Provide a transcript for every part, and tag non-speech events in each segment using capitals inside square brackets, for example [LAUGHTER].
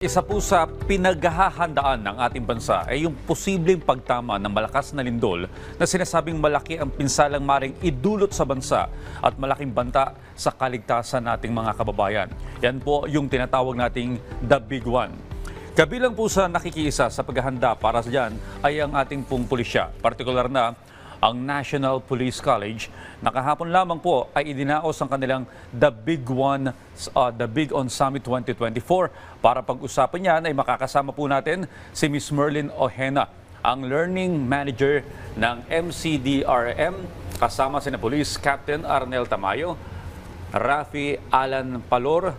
Isa po sa pinaghahandaan ng ating bansa ay yung posibleng pagtama ng malakas na lindol na sinasabing malaki ang pinsalang maring idulot sa bansa at malaking banta sa kaligtasan nating mga kababayan. Yan po yung tinatawag nating The Big One. Kabilang po sa nakikiisa sa paghahanda para sa dyan ay ang ating pong pulisya, partikular na ang National Police College na kahapon lamang po ay idinaos ang kanilang The Big One, uh, The Big On Summit 2024. Para pag-usapan yan ay makakasama po natin si Miss Merlin Ojena, ang Learning Manager ng MCDRM, kasama si na Police Captain Arnel Tamayo, Rafi Alan Palor,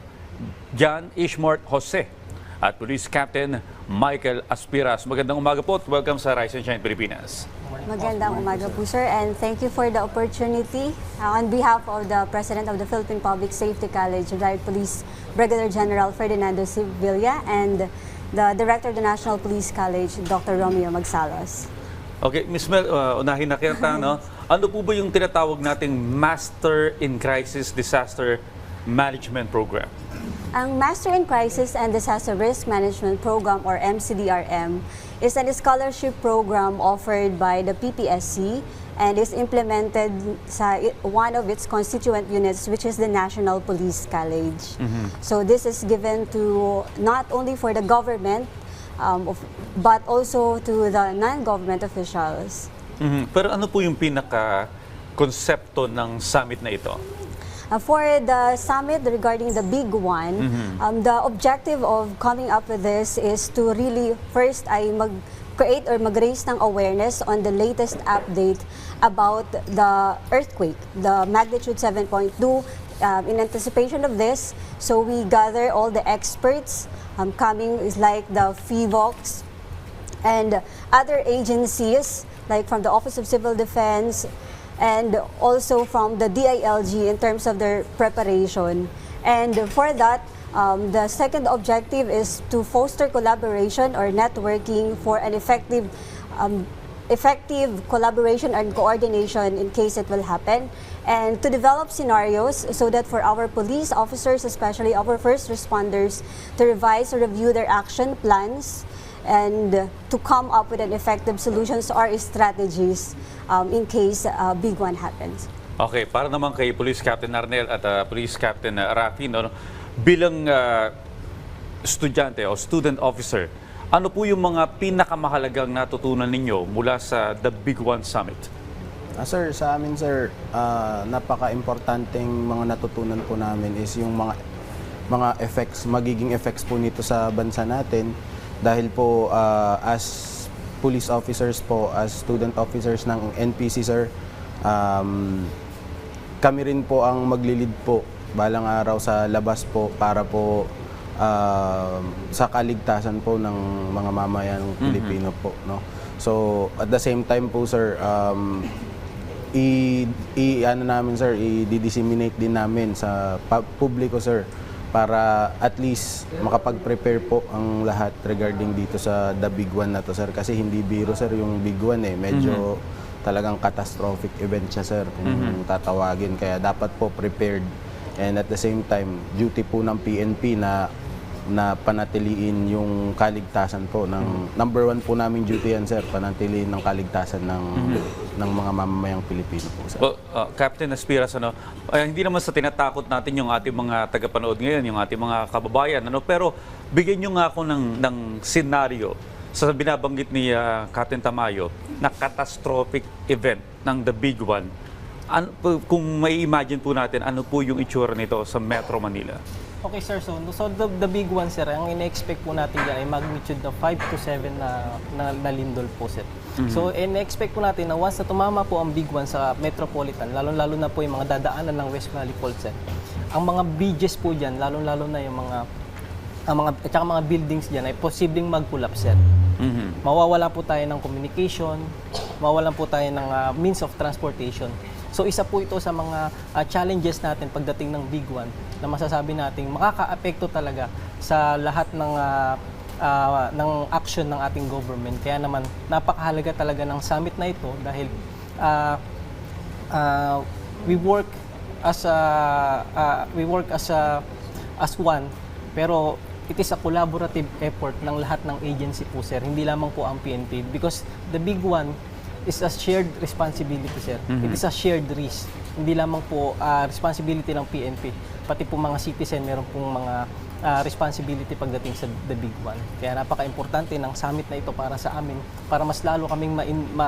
John Ishmort Jose, at Police Captain Michael Aspiras. Magandang umaga po at welcome sa Rise and Shine Pilipinas. Magandang umaga po sir and thank you for the opportunity uh, on behalf of the President of the Philippine Public Safety College, Retired Police Brigadier General Ferdinando Sevilla and the Director of the National Police College, Dr. Romeo Magsalos. Okay, Miss Mel, uh, unahin na kita, no? [LAUGHS] Ano po ba yung tinatawag nating Master in Crisis Disaster Management Program? Ang Master in Crisis and Disaster Risk Management Program or MCDRM is a scholarship program offered by the PPSC and is implemented sa one of its constituent units which is the National Police College. So this is given to not only for the government um, of- but also to the non-government officials. Mhm. Pero ano po yung pinaka-konsepto ng summit na ito? Uh, for the summit regarding the big one, um, the objective of coming up with this is to really first ay mag-create or mag-raise ng awareness on the latest update about the earthquake, the magnitude 7.2. Um, in anticipation of this, so we gather all the experts um, coming is like the FIVOX, and other agencies like from the Office of Civil Defense and also from the DILG in terms of their preparation. And for that, um, the second objective is to foster collaboration or networking for an effective um, effective collaboration and coordination in case it will happen and to develop scenarios so that for our police officers especially our first responders to revise or review their action plans and to come up with an effective solutions or strategies um, in case a big one happens. Okay, para naman kay Police Captain Arnel at uh, Police Captain uh, Rafi, no, bilang uh, estudyante o student officer, ano po yung mga pinakamahalagang natutunan ninyo mula sa The Big One Summit? Ah, sir, sa amin sir, ah, napaka-importanteng mga natutunan po namin is yung mga mga effects, magiging effects po nito sa bansa natin dahil po ah, as police officers po, as student officers ng NPC sir, um, kami rin po ang maglilid po balang araw sa labas po para po um, sa kaligtasan po ng mga mamayan Pilipino po no. So at the same time po sir um, i, i ano namin sir i-disseminate din namin sa publiko sir para at least makapag-prepare po ang lahat regarding dito sa the big one na to sir. Kasi hindi biro sir yung big one eh. Medyo talagang catastrophic event siya sir kung tatawagin. Kaya dapat po prepared. And at the same time duty po ng PNP na na panatiliin yung kaligtasan po ng number one po namin duty yan sir panatiliin ng kaligtasan ng ng mga mamamayang Pilipino po sir. Well, uh, Captain Aspiras, ano, ay, hindi naman sa tinatakot natin yung ating mga tagapanood ngayon, yung ating mga kababayan, ano, pero bigyan nyo nga ako ng, ng senaryo sa binabanggit ni uh, Captain Tamayo na catastrophic event ng The Big One. Ano, kung may imagine po natin, ano po yung itsura nito sa Metro Manila? Okay sir, so, so the, the big one sir, ang ine-expect po natin dyan ay magnitude na 5 to 7 na, na, na lindol po sir. So ine-expect po natin na once na tumama po ang big one sa metropolitan, lalo-lalo na po yung mga dadaanan ng West Valley Fault sir, ang mga bridges po dyan, lalo-lalo na yung mga ang mga at saka mga buildings diyan ay posibleng mag-collapse sir. Mhm. Mawawala po tayo ng communication, mawawalan po tayo ng ah, means of transportation. So isa po ito sa mga ah, challenges natin pagdating ng big one na masasabi nating makakaapekto talaga sa lahat ng ah, ah, ng action ng ating government. Kaya naman napakahalaga talaga ng summit na ito dahil ah, ah, we work as a ah, we work as a as one pero it is a collaborative effort ng lahat ng agency po, sir. Hindi lamang po ang PNP. Because the big one is a shared responsibility, sir. It is a shared risk. Hindi lamang po ah, responsibility ng PNP. Pati po mga citizen, meron pong mga ah, responsibility pagdating sa the big one. Kaya napaka-importante ng summit na ito para sa amin, para mas lalo kaming ma, ma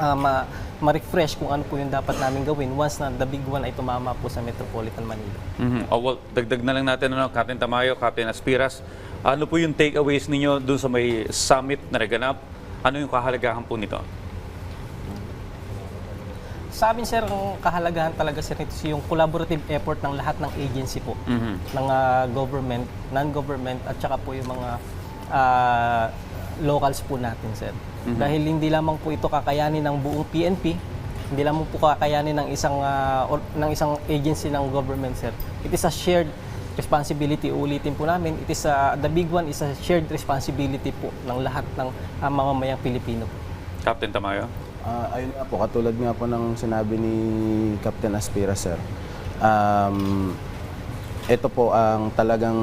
ah, ma, ma-refresh kung ano po yung dapat namin gawin once na the big one ay tumama po sa Metropolitan Manila. Mhm. Oh, well, dagdag na lang natin, ano, Captain Tamayo, Captain Aspiras. Ano po yung takeaways ninyo dun sa may summit na naganap? Ano yung kahalagahan po nito? Sa amin, sir, ang kahalagahan talaga, sir, ito yung collaborative effort ng lahat ng agency po, ng ah, government, non-government, at saka po yung mga ah, locals po natin, sir. Dahil hindi lamang po ito kakayanin ng buong PNP, hindi lamang po kakayanin ng isang ah, or- ng isang agency ng government, sir. It is a shared responsibility ulitin po namin. It is a, the big one is a shared responsibility po ng lahat ng ah, mamamayang Pilipino. Captain Tamayo? Ah, ayun nga po, katulad nga po ng sinabi ni Captain Aspira, sir. Um, ito po ang talagang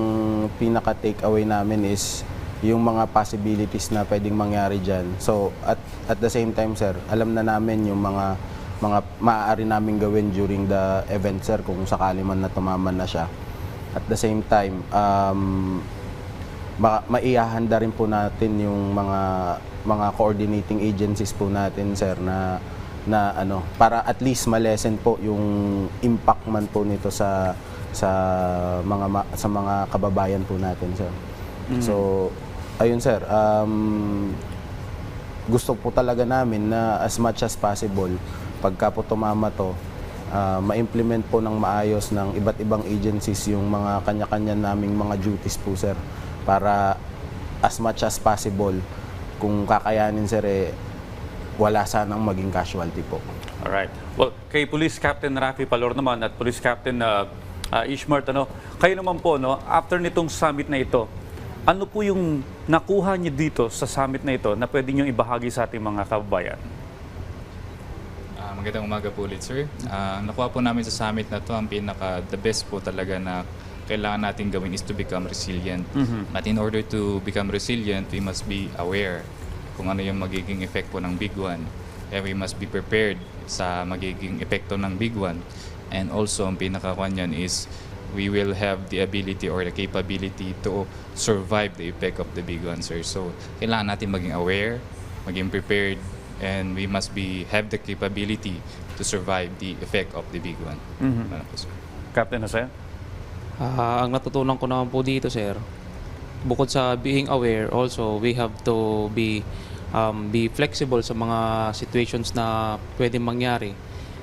pinaka-take away namin is yung mga possibilities na pwedeng mangyari dyan. So, at, at the same time, sir, alam na namin yung mga mga maaari namin gawin during the event, sir, kung sakali man na tumaman na siya. At the same time, um, ma- maihahanda rin po natin yung mga mga coordinating agencies po natin sir na na ano para at least malesen po yung impact man po nito sa sa mga ma- sa mga kababayan po natin sir. So ayun sir um, gusto po talaga namin na as much as possible pagka po tumama to ah, ma-implement po ng maayos ng iba't ibang agencies yung mga kanya-kanya naming mga duties po sir para as much as possible kung kakayanin sir eh, wala sanang maging casualty po. Alright. Well, kay Police Captain Rafi Palor naman at Police Captain uh, uh, Ishmart, ano, kayo naman po, no, after nitong summit na ito, ano po yung nakuha niyo dito sa summit na ito na pwede niyong ibahagi sa ating mga kababayan? Ah, magandang umaga po ulit, sir. Ah, nakuha po namin sa summit na to ang pinaka the best po talaga na kailangan natin gawin is to become resilient. At in order to become resilient, we must be aware kung ano yung magiging effect po ng big one. And we must be prepared sa magiging epekto ng big one. And also, ang pinakakuan yan is we will have the ability or the capability to survive the effect of the big one, sir. So, kailangan natin maging aware, maging prepared, and we must be have the capability to survive the effect of the big one. Sir? Captain Jose? Ah, ang natutunan ko naman po dito, sir, bukod sa being aware, also we have to be um, be flexible sa mga situations na pwedeng mangyari.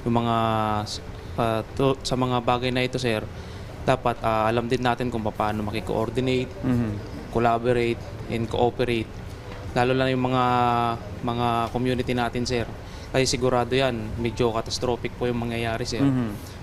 Yung mga ah, to- sa mga bagay na ito, sir, dapat ah, alam din natin kung paano makikoordinate, collaborate, and cooperate. Lalo na yung mga mga community natin, sir. Kasi sigurado yan, medyo catastrophic po yung mangyayari, sir.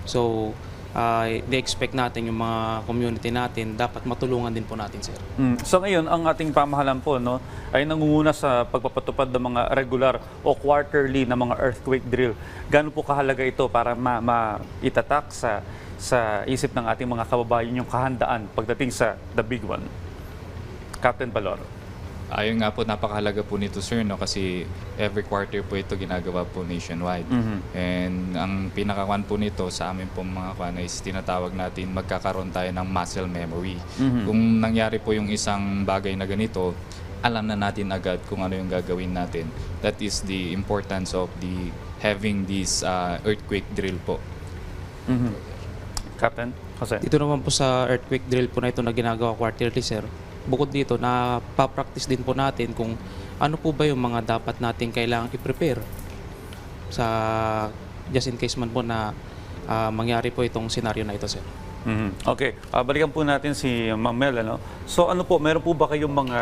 So, uh, expect natin yung mga community natin, dapat matulungan din po natin, sir. Mm. So ngayon, ang ating pamahalan po no, ay nangunguna sa pagpapatupad ng mga regular o quarterly na mga earthquake drill. Gaano po kahalaga ito para ma, ma-itatak sa, sa isip ng ating mga kababayan yung kahandaan pagdating sa the big one? Captain Balor. Ayun nga po, napakahalaga po nito, sir, no? kasi every quarter po ito ginagawa po nationwide. And ang pinakakuan po nito sa amin po mga kwan is tinatawag natin magkakaroon tayo ng muscle memory. Kung nangyari po yung isang bagay na ganito, alam na natin agad kung ano yung gagawin natin. That is the importance of the having this uh, earthquake drill po. Captain Jose. Dito naman po sa earthquake drill po na ito na ginagawa quarterly, sir. Bukod dito, napapractice din po natin kung ano po ba yung mga dapat natin kailangang i-prepare sa just in case man po na ah, mangyari po itong senaryo na ito, sir. Mhm. Okay, Ah, balikan po natin si Ma'am Mel. Ano? So ano po, meron po ba kayong mga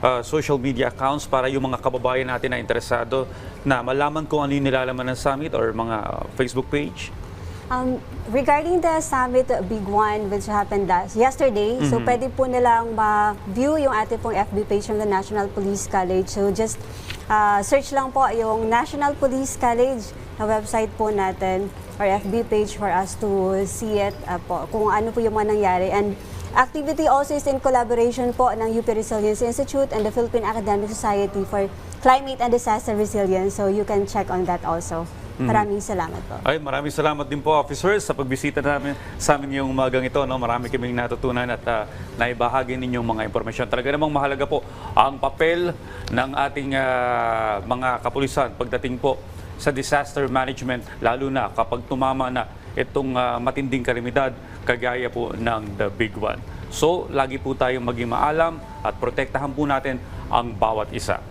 ah, social media accounts para yung mga kababayan natin na interesado na malaman kung ano yung nilalaman ng summit or mga ah, Facebook page? Um, regarding the summit uh, Big One which happened last yesterday, so pwede po nilang ma-view yung ating pong FB page ng the National Police College. So just uh, search lang po yung National Police College na website po natin or FB page for us to see it uh, po, kung ano po yung mga nangyari. And activity also is in collaboration po ng UP Resilience Institute and the Philippine Academic Society for Climate and Disaster Resilience. So you can check on that also. Maraming salamat po. Ay, maraming salamat din po, officers, sa pagbisita namin sa amin yung umagang ito. No? Marami kaming natutunan at ah, naibahagi ninyong mga impormasyon. Talaga namang mahalaga po ang papel ng ating ah, mga kapulisan pagdating po sa disaster management, lalo na kapag tumama na itong ah, matinding kalamidad, kagaya po ng The Big One. So, lagi po tayong maging maalam at protektahan po natin ang bawat isa.